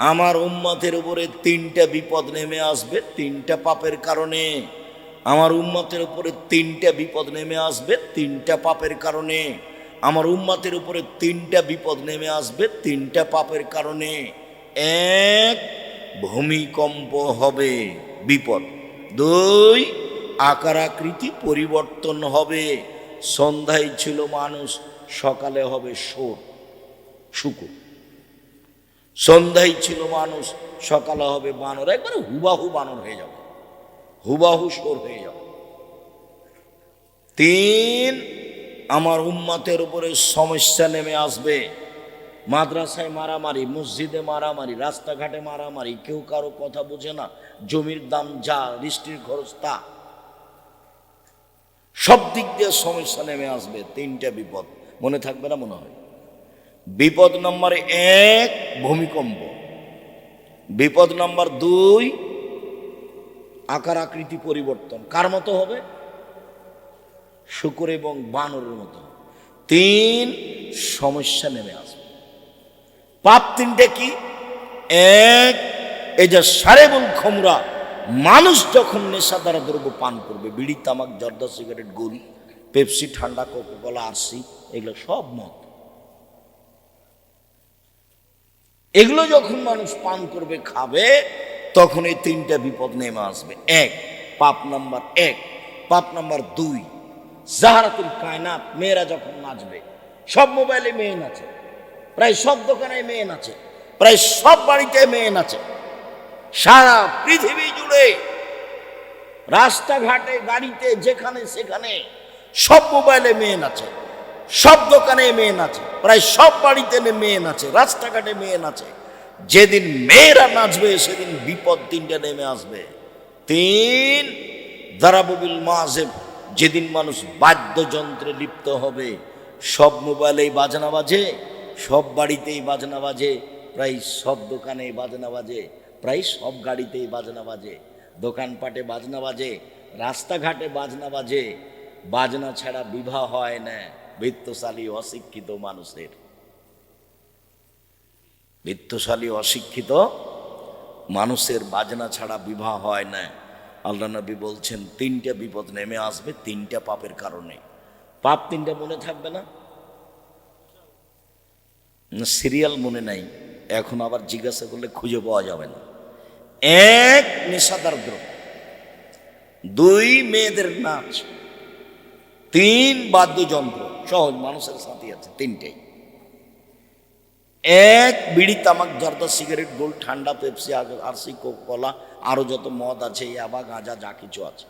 আমার উম্মতের উপরে তিনটা বিপদ নেমে আসবে, তিনটা পাপের কারণে। আমার উম্মতের উপরে তিনটা বিপদ নেমে আসবে, তিনটা পাপের কারণে। আমার উম্মতের উপরে তিনটা বিপদ নেমে আসবে, তিনটা পাপের কারণে। এক, ভূমিকম্প হবে, বিপদ। দুই আকার আকৃতি পরিবর্তন হবে। সন্ধ্যায় ছিল মানুষ, সকালে হবে সোর শুকুর। সন্ধ্যায় ছিল মানুষ, সকালে হবে বানর। একবারে হুবাহু বানর হয়ে যাবে। হুবাহু সোর হয়ে যাবে। তিন, আমার উম্মাতের উপরে সমস্যা নেমে আসবে। মাদ্রাসায় মারামারি, মসজিদে মারামারি, রাস্তাঘাটে মারামারি, কেউ কারও কথা বোঝে না, জমির দাম যা, বৃষ্টির খরচ তা। সব দিক দিয়ে সমস্যা নেমে আসবে, তিনটা বিপদ। মনে থাকবে না মনে হয়? বিপদ নম্বর এক, ভূমিকম্প। বিপদ নম্বর দুই, আকার আকৃতি পরিবর্তন। কার মতো হবে? শুকুর এবং বানরের মতো তিন, সমস্যা নেমে আসবে। পাপ তিনটে কি? এক, এই যে সারেবুল খমরা, মানুষ যখন নেশা দ্বারা দ্রব্য পান করবে, বিড়ি, তামাক, জর্দা, সিগারেট গোল পেপসি, ঠান্ডা, কোকোকলা, আরসি, এগুলো সব মত এগুলো যখন মানুষ পান করবে, খাবে, তখন এই তিনটা বিপদ নেমে আসবে। এক, পাপ নাম্বার এক, পাপ নাম্বার দুই, জাহারাতুল কায়নাত, মেয়েরা যখন নাচবে, সব মোবাইলে মেয়ে নাচে, প্রায় সব দোকানে মেয়ে নাচে, প্রায় সব বাড়িতে মেয়ে নাচে। সারা পৃথিবী জুড়ে, রাস্তাঘাটে, গাড়িতে, যেখানে, সেখানে সব মোবাইলে মেয়ে নাচে। সব দোকানে মেয়ে নাচে, প্রায় সব বাড়িতে মেয়ে নাচে, রাস্তাঘাটে মেয়ে নাচে। যেদিন মেয়েরা নাচবে, সেদিন বিপদ তিনটা নেমে আসবে। তিন, দারাবুবিল মাজেব যেদিন মানুষ বাদ্যযন্ত্রে লিপ্ত হবে, সব মোবাইলেই বাজনা বাজে, সব বাড়িতেই বাজনা বাজে, প্রায় সব দোকানেই বাজনা বাজে, প্রায় সব গাড়িতেই বাজনা বাজে, দোকানপাটে বাজনা বাজে, রাস্তাঘাটে বাজনা বাজে, বাজনা ছাড়া বিবাহ হয় না। বৃত্তশালী অশিক্ষিত মানুষের। বৃত্তশালী অশিক্ষিত মানুষের বাজনা ছাড়া বিবাহ হয় না। আল্লাহ নবী বলছেন, তিনটা বিপদ নেমে আসবে, তিনটা পাপের কারণে। পাপ তিনটা মনে থাকবে না? সিরিয়াল মনে নাই। এখন আবার জিজ্ঞাসা করলে খুঁজে পাওয়া যাবে না। এক নেশাদার দ্রব্য দুই মেয়েদের নাচ, তিন বাদ্যযন্ত্র সহজ মানুষের সাথে আছে, তিনটেই। এক বিড়ি তামাক, জর্দা সিগারেট, গোল, ঠান্ডা, পেপসি আরসি কোক কলা আরও যত মদ আছে ইয়াবা গাঁজা, যা কিছু আছে।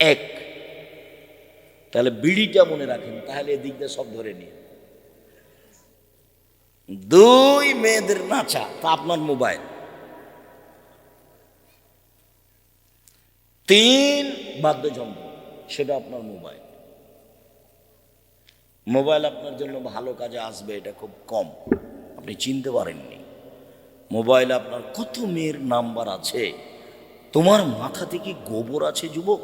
এক। তাহলে বিড়িটা মনে রাখেন, তাহলে এদিক দিয়ে সব ধরে নিয়ে দুই মেয়েদের নাচা, তা আপনার মোবাইল। তিন বাদ্যযন্ত্র। সেটা আপনার মোবাইল। মোবাইল আপনার জন্য ভালো কাজে আসবে, এটা খুব কম। আপনি চিনতে পারেননি। মোবাইল আপনার কত মেয়ের নাম্বার আছে? তোমার মাথা থেকে গোবর আছে, যুবক?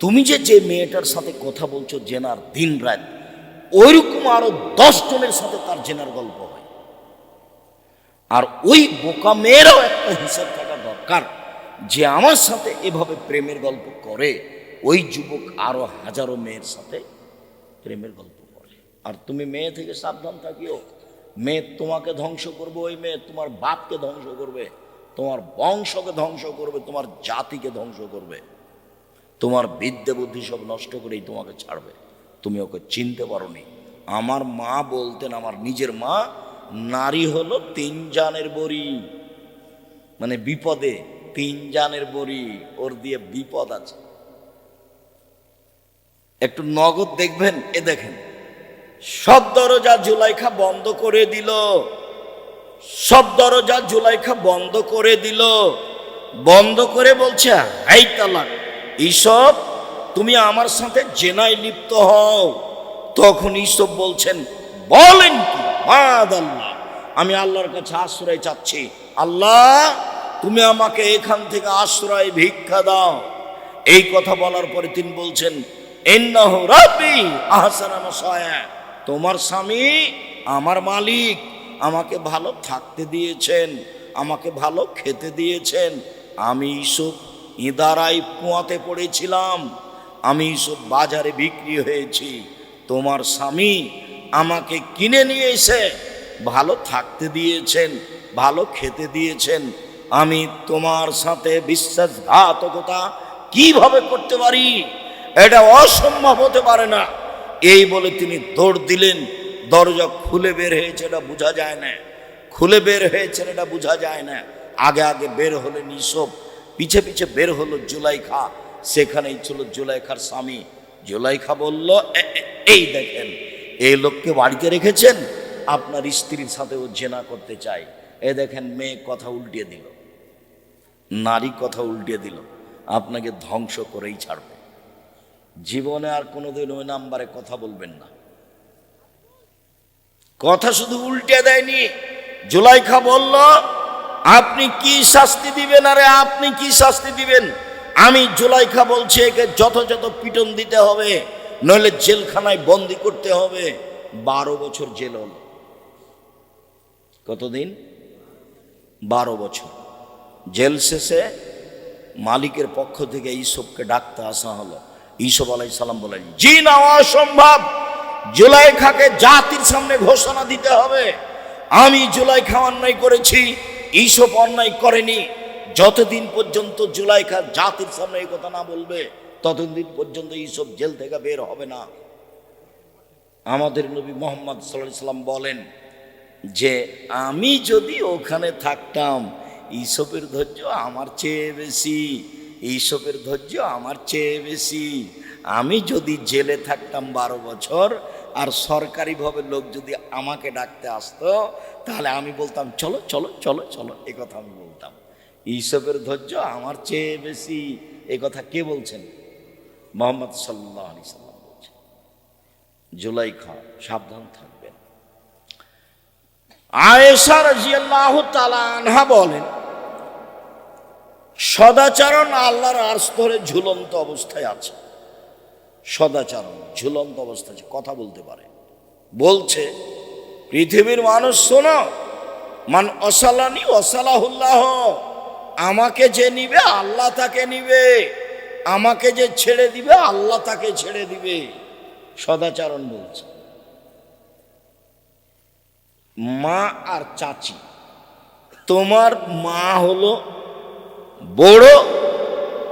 তুমি যে যে মেয়েটার সাথে কথা বলছো জেনার দিন রাত, ওইরকম আরও দশ জনের সাথে তার জেনার গল্প হয়। আর ওই বোকা মেয়েরও একটা হিসাব থাকা দরকার যে আমার সাথে এভাবে প্রেমের গল্প করে। ওই যুবক আরও হাজারো মেয়ের সাথে প্রেমের গল্প করে। আর তুমি মেয়ে থেকে সাবধান থাকিও। মেয়ে তোমাকে ধ্বংস করবে, ওই মেয়ে তোমার বাপকে ধ্বংস করবে, তোমার বংশকে ধ্বংস করবে, তোমার জাতিকে ধ্বংস করবে। তোমার বিদ্যা বুদ্ধি সব নষ্ট করেই তোমাকে ছাড়বে। তুমি ওকে চিনতে পারো নি আমার মা বলতেন, আমার নিজের মা, নারী হলো তিন জানের বড়ি। মানে বিপদে তিন জানের বড়ি, ওর দিয়ে বিপদ আছে। একটু নগদ দেখবেন, এ দেখেন। সব দরজা জুলাইখা বন্ধ করে দিল। সব দরজা জুলাইখা বন্ধ করে দিল। বন্ধ করে বলছে, হাই তালাক এইসব তুমি আমার সাথে জেনায় লিপ্ত হও। তখন ঈসব বলছেন, বলেন কি? মাদ আল্লাহ আমি আল্লাহর কাছে আশ্রয় চাচ্ছি। আল্লাহ, তুমি আমাকে এখান থেকে আশ্রয় ভিক্ষা দাও। এই কথা বলার পরে তিনি বলছেন তোমার স্বামী আমার মালিক, আমাকে ভালো থাকতে দিয়েছেন, আমাকে ভালো খেতে দিয়েছেন। আমি ইসব ইদারাই কুয়াতে পড়েছিলাম, আমি ইসব বাজারে বিক্রি হয়েছি। তোমার স্বামী আমাকে কিনে নিয়ে এসে ভালো থাকতে দিয়েছেন, ভালো খেতে দিয়েছেন। আমি তোমার সাথে বিশ্বাসঘাতকতা কীভাবে করতে পারি? এটা অসম্ভব হতে পারে না। এই বলে তিনি দৌড় দিলেন। দরজা খুলে বের হয়েছে এটা বোঝা যায় না। খুলে বের হয়েছে এটা বোঝা যায় না। আগে আগে বের হলেন ইসব। পিছে পিছে বের হলো জুলাইখা। সেখানেই ছিল জুলাইখার স্বামী। জুলাইখা বলল, "এ- এ- এই দেখেন, এই লোককে বাড়িতে রেখেছেন? আপনার স্ত্রীর সাথে ও জেনা করতে চাই। এ দেখেন, মেয়ে কথা উল্টিয়ে দিল। নারী কথা উল্টিয়ে দিল। আপনাকে ধ্বংস করেই ছাড়বে। জীবনে আর কোনোদিন ওই নাম্বারে কথা বলবেন না। কথা শুধু উল্টে দেয়নি। জুলাইখা বলল, আপনি কি শাস্তি দিবেন? আরে আপনি কি শাস্তি দিবেন? আমি জুলাইখা বলছি, একে যথাযথ পিটন দিতে হবে, নইলে জেলখানায় বন্দি করতে হবে। বারো বছর জেল হল। কতদিন? বারো বছর। জেল শেষে মালিকের পক্ষ থেকে ইসবকে ডাকতে আসা হলো। ইসব আলাই সালাম বলেন, জি না, অসম্ভব। জুলাইখাকে জাতির সামনে ঘোষণা দিতে হবে। আমি জুলাইখা অন্যায় করেছি ইসব অন্যায় করেনি। যতদিন পর্যন্ত জুলাইখা জাতির সামনে এই কথা না বলবে, ততদিন পর্যন্ত ইসব জেল থেকে বের হবে না। আমাদের নবী মোহাম্মদ সাল্লাহ সাল্লাম বলেন যে, আমি যদি ওখানে থাকতাম এইসবের ধৈর্য আমার চেয়ে বেশি। এইসবের ধৈর্য আমার চেয়ে বেশি। আমি যদি জেলে থাকতাম বারো বছর, আর সরকারিভাবে লোক যদি আমাকে ডাকতে আসতো, তাহলে আমি বলতাম, চলো চলো চলো চলো, এ কথা আমি বলতাম। এইসবের ধৈর্য আমার চেয়ে বেশি, এ কথা কে বলছেন? মোহাম্মদ সাল্লাহ আলি সাল্লাম বলছেন। জুলাই খা, সাবধান থাকবেন। আয়েশা রাজিয়াল্লাহ তালা আনহা বলেন সদাচরণ আল্লাহর আর্স ধরে ঝুলন্ত অবস্থায় আছে। সদাচরণ, ঝুলন্ত অবস্থায় আছে। কথা বলতে পারে। বলছে, পৃথিবীর মানুষ শোনো, মান অসালানি অসালাহুল্লাহ, আমাকে যে নিবে, আল্লাহ তাকে নিবে। আমাকে যে ছেড়ে দিবে, আল্লাহ তাকে ছেড়ে দিবে। সদাচরণ বলছে। মা আর চাচি, তোমার মা হলো বড়,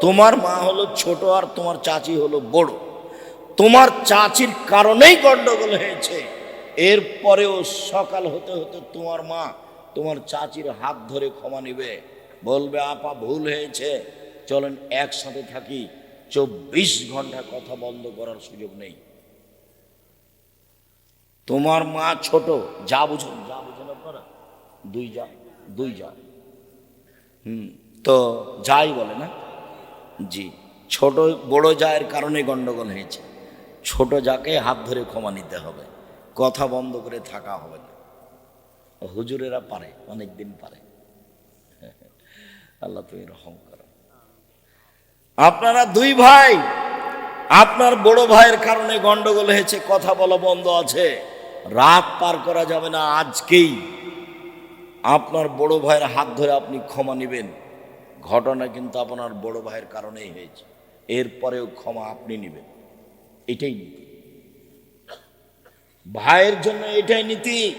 তোমার মা হলো ছোট আর তোমার চাচি হলো বড়। তোমার চাচির কারণেই গন্ডগোল হয়েছে। এরপরেও সকাল হতে হতে তোমার মা তোমার চাচির হাত ধরে ক্ষমা নিবে। বলবে, আপা, ভুল হয়েছে। চলেন, একসাথে থাকি। চব্বিশ ঘণ্টা কথা বন্ধ করার সুযোগ নেই। তোমার মা ছোট, যা বুঝুন যা বুঝুন আপনারা? দুই যা দুই যা। হুম। তো যাই বলে না? জি, ছোট, বড় জায়ের কারণে গন্ডগোল হয়েছে। ছোট যাকে হাত ধরে ক্ষমা নিতে হবে, কথা বন্ধ করে থাকা হবে না। হুজুরেরা পারে অনেক দিন পারে। আল্লাহ তুমি রহম করো। আপনারা দুই ভাই, আপনার বড় ভাইয়ের কারণে গন্ডগোল হয়েছে, কথা বলা বন্ধ আছে। রাত পার করা যাবে না আজকেই। আপনার বড় ভাইয়ের হাত ধরে আপনি ক্ষমা নেবেন। ঘটনা কিন্তু আপনার বড় ভাইয়ের কারণেই হয়েছে। এরপরেও ক্ষমা আপনি নেবেন। এটাই নীতি। ভাইয়ের জন্য এটাই নীতি,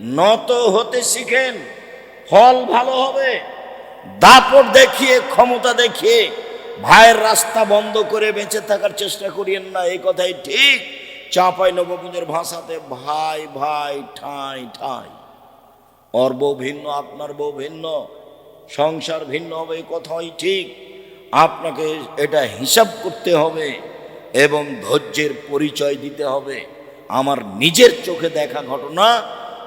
নত হতে শিখেন, ফল ভালো হবে, দাপট দেখিয়ে, ক্ষমতা দেখিয়ে, ভাইয়ের রাস্তা বন্ধ করে বেঁচে থাকার চেষ্টা করিয়েন না, এই কথাই ঠিক। চাঁপাই নবপুঞ্জের ভাষাতে ভাই ভাই, ঠাঁই ঠাঁই। ওর বউ ভিন্ন, আপনার বউ ভিন্ন। সংসার ভিন্ন হবে কথাই ঠিক। আপনাকে এটা হিসাব করতে হবে এবং ধৈর্যের পরিচয় দিতে হবে। আমার নিজের চোখে দেখা ঘটনা,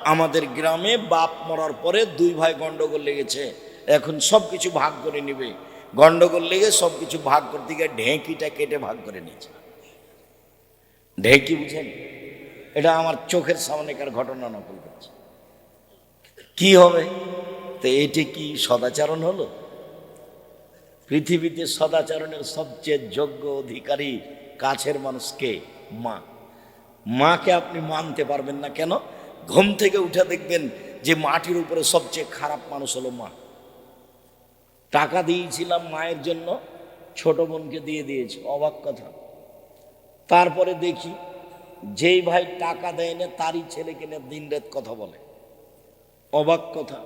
আমাদের গ্রামে বাপ মরার পরে দুই ভাই গন্ডগোল লেগেছে। এখন সব কিছু ভাগ করে নেবে। গন্ডগোল লেগে সব কিছু ভাগ করতে গিয়ে ঢেঁকিটা কেটে ভাগ করে নিয়েছে। ঢেঁকি বুঝেন? এটা আমার চোখের সামনেকার ঘটনা নকল করছে। কি হবে? তো এটি কি সদাচরণ হলো? পৃথিবীতে সদাচরণের সবচেয়ে যোগ্য অধিকারী কাছের মানুষকে মা। মাকে আপনি মানতে পারবেন না কেন? ঘুম থেকে উঠে দেখবেন যে মাটির উপরে সবচেয়ে খারাপ মানুষ হলো মা। টাকা দিয়েছিলাম মায়ের জন্য, ছোট বোনকে দিয়ে দিয়েছি, অবাক কথা। তারপরে দেখি, যেই ভাই টাকা দেয় না তারই ছেলেকে নিয়ে দিন রাত কথা বলে। অবাক কথা।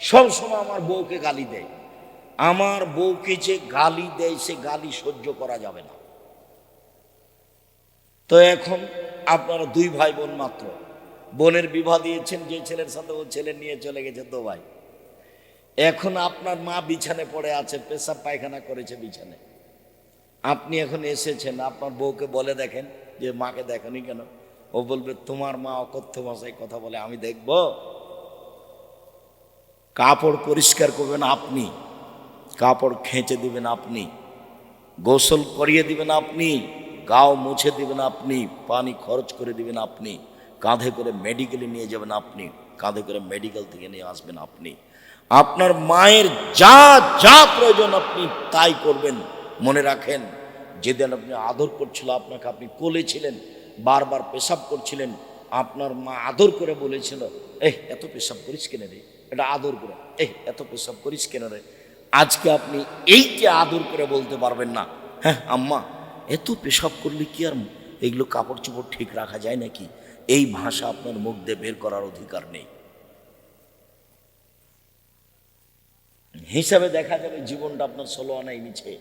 সব সময় আমার বউকে গালি দেয়। আমার বউকে যে গালি দেয়, সে গালি সহ্য করা যাবে না। তো এখন আপনারা দুই ভাই বোন মাত্র। বোনের বিবাহ দিয়েছেন, যে ছেলের সাথে ও ছেলে নিয়ে চলে গেছে, তো ভাই। এখন আপনার মা বিছানে পড়ে আছে, পেশাব পায়খানা করেছে বিছানে আপনি এখন এসেছেন, আপনার বউকে বলে দেখেন, যে মাকে দেখেনি কেন? ও বলবে, তোমার মা অকথ্য ভাষায় কথা বলে, আমি দেখব? কাপড় পরিষ্কার করবেন আপনি। কাপড় খেঁচে দিবেন আপনি। গোসল করিয়ে দিবেন আপনি। গাও মুছে দিবেন আপনি। পানি খরচ করে দিবেন আপনি। কাঁধে করে মেডিকেলে নিয়ে যাবেন আপনি। কাঁধে করে মেডিকেল থেকে নিয়ে আসবেন আপনি। আপনার মায়ের যা যা প্রয়োজন আপনি তাই করবেন। মনে রাখেন, যেদিন আপনি আদর করছিল আপনাকে, আপনি কোলে ছিলেন, বারবার পেশাব করছিলেন, আপনার মা আদর করে বলেছিল, এহ, এত পেশাব করিস কেন রে? এটা আদর করে। এহ এত পেশাব করিস কেন রে? আজকে আপনি এইকে আদর করে বলতে পারবেন না। হ্যাঁ আম্মা, এত পেশাব করলে কি আর এগুলো কাপড় চোপড় ঠিক রাখা যায় নাকি? এই ভাষা আপনার মুখ দিয়ে বের করার অধিকার নেই। হিসাবে দেখা যাবে জীবনটা আপনার ষোলো আনাই নিচে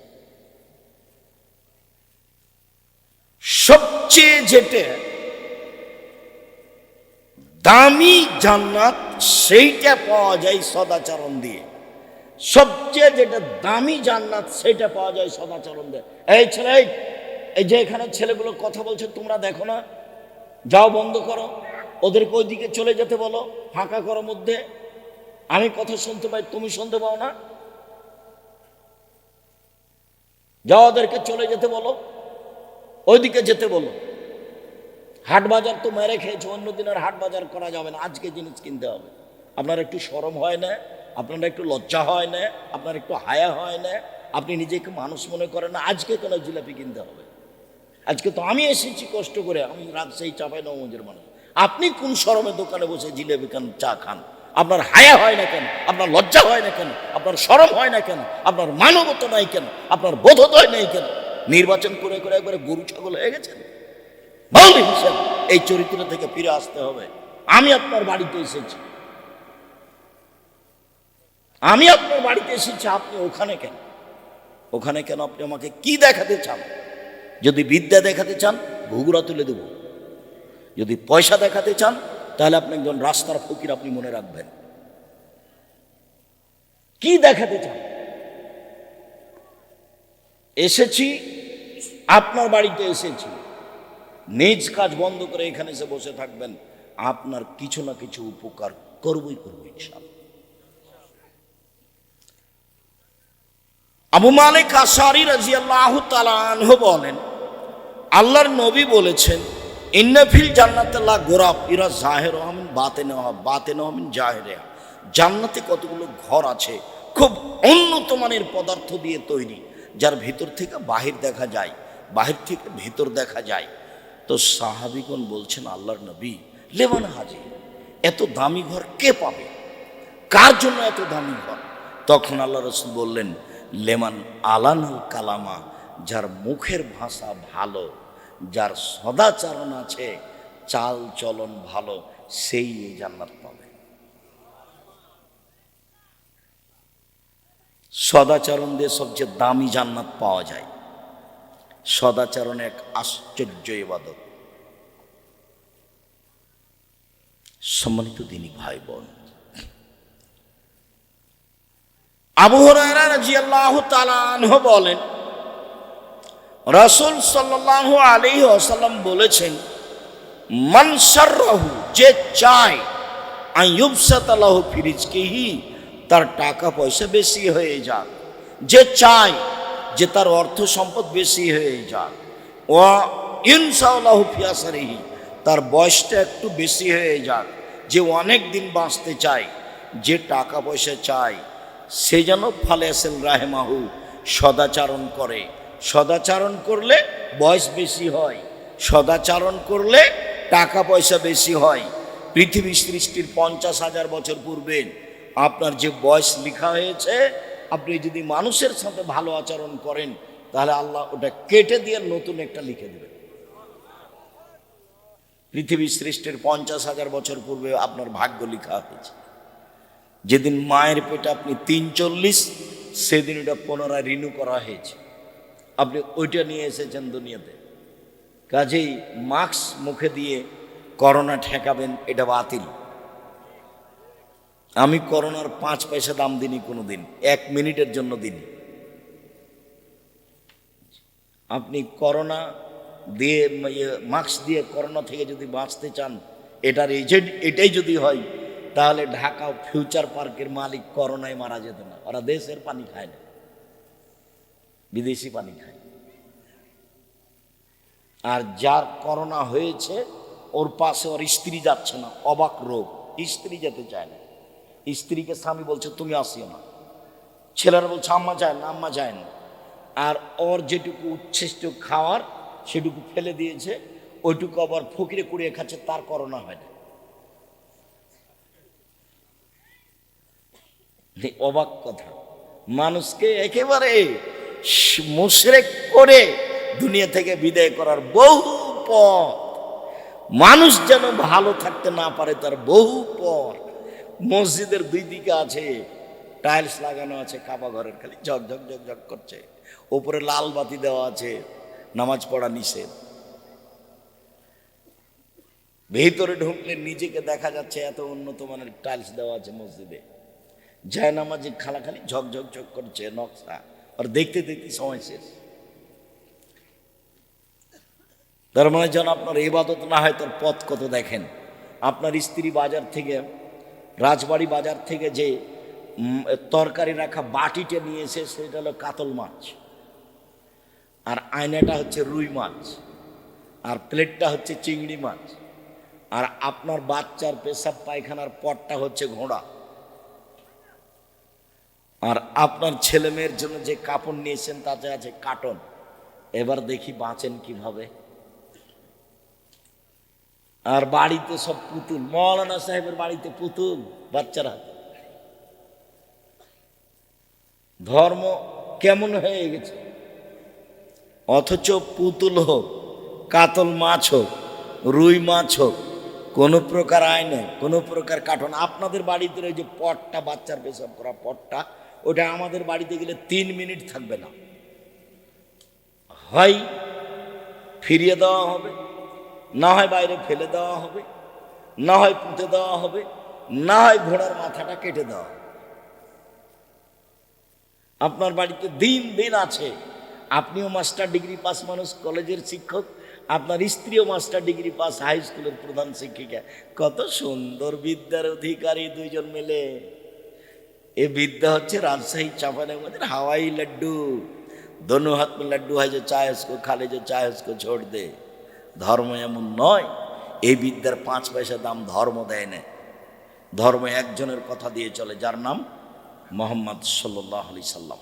সবচেয়ে যেটা দামি জান্নাত সেইটা পাওয়া যায় সদাচরণ দিয়ে। সবচেয়ে যেটা দামি জান্নাত সেটা পাওয়া যায় সদাচরণ দিয়ে। এই ছেলে এই, যে এখানে ছেলেগুলো কথা বলছে তোমরা দেখো না। যাও বন্ধ করো। ওদেরকে ওইদিকে চলে যেতে বলো ফাঁকা করো মধ্যে। আমি কথা শুনতে পাই তুমি শুনতে পাও না। যাও ওদেরকে চলে যেতে বলো। ওইদিকে যেতে বলো। হাট বাজার তো মেরে খেয়েছে অন্য দিনের হাট বাজার করা যাবে না। আজকে জিনিস কিনতে হবে। আপনার একটু সরম হয় না, আপনার একটু লজ্জা হয় না, আপনার একটু হায়া হয় না, আপনি নিজেকে মানুষ মনে করেন না, আজকে কেন জিলাপি কিনতে হবে। আজকে তো আমি এসেছি কষ্ট করে, আমি রাজশাহী চাপাই নবমঞ্জের মানুষ। আপনি কোন শরমে দোকানে বসে জিলেবি খান, চা খান? আপনার হায়া হয় না কেন? আপনার লজ্জা হয় না কেন? আপনার শরম হয় না কেন? আপনার মানবতা নাই কেন? আপনার বোধোদয় নেই কেন? নির্বাচন করে করে একবারে গরু ছাগল হয়ে গেছেন? এই চরিত্র থেকে ফিরে আসতে হবে। আমি আপনার বাড়িতে এসেছি। আমি আপনার বাড়িতে এসেছি, আপনি ওখানে কেন? ওখানে কেন আপনি আমাকে কি দেখাতে চান? যদি বিদ্যা দেখাতে চান, ঘুঘুরা তুলে দেব। যদি পয়সা দেখাতে চান, তাহলে আপনি একজন রাস্তার ফকির, আপনি মনে রাখবেন। কি দেখাতে চান? এসেছি, আপনার বাড়িতে এসেছি। নিজ কাজ বন্ধ করে এখানে এসে বসে থাকবেন, আপনার কিছু না কিছু উপকার করবই করব ইনশাল্লাহ আবু মালিক আশারি রাজিয়াল্লাহ তালাহ বলেন, আল্লাহর নবী বলেছেন ইন্নফিল জান্নাতাল্লাহ গোরাব, ইরা জাহের আহমিন বাতে নেওয়া বাতে নেওয়ামিন জাহেরে জান্নাতে কতগুলো ঘর আছে, খুব উন্নত মানের পদার্থ দিয়ে তৈরি, যার ভিতর থেকে বাহির দেখা যায়, বাহির থেকে ভিতর দেখা যায়। তো সাহাবিগণ বলছেন আল্লাহর নবী, লেবান হাজি এত দামি ঘর কে পাবে? কার জন্য এত দামি ঘর? তখন আল্লাহ রসুল বললেন লেমান আলানাল কালামা, যার মুখের ভাষা ভালো, যার সদাচরণ আছে, চাল চলন ভালো, সেই এই জান্নাত পাবে। সদাচরণ দিয়ে সবচেয়ে দামি জান্নাত পাওয়া যায়। সদাচরণ এক আশ্চর্য ইবাদত। সম্মানিত দিনী ভাই বোন আবু হুরায়রা রাদিয়াল্লাহু তাআলা আনহু বলেন, রাসূল সাল্লাল্লাহু আলাইহি ওয়াসাল্লাম বলেছেন, মান সাররাহু যে চায় আইয়ুবসাত লাহু তার টাকা পয়সা বেশি হয়ে যাক। যে চায় যে তার অর্থ সম্পদ বেশি হয়ে যাক। ও ইনসাল্লাহু ফি আসরিহি, তার বয়সটা একটু বেশি হয়ে যাক, যে অনেক দিন বাঁচতে চায়, যে টাকা পয়সা চায়, সে যেন ফালেসেল রাহেমাহু, সদাচারণ করে। সদাচারণ করলে বয়স বেশি হয়, সদাচারণ করলে টাকা পয়সা বেশি হয়। পৃথিবী সৃষ্টির পঞ্চাশ হাজার বছর পূর্বে আপনার যে বয়স লেখা হয়েছে আপনি যদি মানুষের সাথে ভালো আচরণ করেন, তাহলে আল্লাহ ওটা কেটে দিয়ে নতুন একটা লিখে দেবেন। পৃথিবী সৃষ্টির পঞ্চাশ হাজার বছর পূর্বে আপনার ভাগ্য লেখা হয়েছে। যেদিন মায়ের পেটে আপনি তিন চল্লিশ সেদিন ওটা পুনরায় রিনিউ করা হয়েছে। আপনি ওইটা নিয়ে এসেছেন দুনিয়াতে। কাজেই মাস্ক মুখে দিয়ে করোনা ঠেকাবেন, এটা বাতিল। আমি করোনার পাঁচ পয়সা দাম দিনি কোনো দিন এক মিনিটের জন্য দিনি আপনি করোনা দিয়ে মাস্ক দিয়ে করোনা থেকে যদি বাঁচতে চান, এটার এজেন্ট, এটাই যদি হয়, তাহলে ঢাকা ফিউচার পার্কের মালিক করোনায় মারা যেত না। ওরা দেশের পানি খায় না, বিদেশি পানি খায় আর যার করোনা হয়েছে, ওর পাশে ওর স্ত্রী যাচ্ছে না, অবাক রোগ, স্ত্রী যেতে চায় না। স্ত্রীকে স্বামী বলছে, তুমি আসিও না। ছেলেরা বলছে, আম্মা যায় না, আম্মা যায় না। আর ওর যেটুকু উচ্ছিষ্ট খাওয়ার, সেটুকু ফেলে দিয়েছে, ওইটুকু আবার ফকিরে কুড়িয়ে খাচ্ছে, তার করোনা হয় না। অবাক কথা। মানুষকে একেবারে মুশরেক করে দুনিয়া থেকে বিদায় করার বহু পথ। মানুষ যেন ভালো থাকতে না পারে, তার বহু পথ। মসজিদের দুই দিকে আছে টাইলস লাগানো আছে, কাবা ঘরের খালি, ঝক ঝক ঝক করছে। ওপরে লাল বাতি দেওয়া আছে, নামাজ পড়া নিষেধ। ভেতরে ঢুকলে নিজেকে দেখা যাচ্ছে এত উন্নত মানের টাইলস দেওয়া আছে মসজিদে। যায় নামাজে খালাখালি ঝক ঝক করছে নকশা। আর দেখতে দেখতে সময় শেষ। তার মানে যেন আপনার ইবাদত না হয়, তার পথ কত দেখেন। আপনার স্ত্রী বাজার থেকে রাজবাড়ি বাজার থেকে যে তরকারি রাখা বাটিটা নিয়ে এসে সেটা হলো কাতল মাছ। আর আয়নাটা হচ্ছে রুই মাছ। আর প্লেটটা হচ্ছে চিংড়ি মাছ। আর আপনার বাচ্চার পেশাব পায়খানার পটটা হচ্ছে ঘোড়া। আর আপনার ছেলে মেয়ের জন্য যে কাপড় নিয়েছেন তাতে আছে কাটন এবার দেখি বাঁচেন কীভাবে। আর বাড়িতে সব পুতুল। মৌলানা সাহেবের বাড়িতে পুতুল, বাচ্চারা। ধর্ম কেমন হয়ে গেছে? অথচ পুতুল হোক, কাতল মাছ হোক, রুই মাছ হোক, কোনো প্রকার আয় নেই কোনো প্রকার কাঠন আপনাদের বাড়িতে ওই যে পটটা, বাচ্চার পেশাব করা পটটা, ওটা আমাদের বাড়িতে গেলে তিন মিনিট থাকবে না। হয়, ফিরিয়ে দেওয়া হবে। না হয় বাইরে ফেলে দেওয়া হবে, না হয় পুঁতে দেওয়া হবে, না হয় ঘোড়ার মাথাটা কেটে দেওয়া আপনার বাড়িতে দিন দিন আছে, আপনিও মাস্টার ডিগ্রি পাস মানুষ, কলেজের শিক্ষক, আপনার স্ত্রীও মাস্টার ডিগ্রি পাস, হাই স্কুলের প্রধান শিক্ষিকা। কত সুন্দর বিদ্যার অধিকারী দুইজন মিলে। এ বিদ্যা হচ্ছে রাজশাহী চাপানের হাওয়াই লাড্ডু। দনু হাত লাড্ডু হয় যে চায় খালে যে চায় ছোট দেয় দে। ধর্ম এমন নয়, এই বিদ্যার পাঁচ পয়সা দাম ধর্ম দেয় না। ধর্ম একজনের কথা দিয়ে চলে, যার নাম মোহাম্মদ সাল্লাহ আলি সাল্লাম।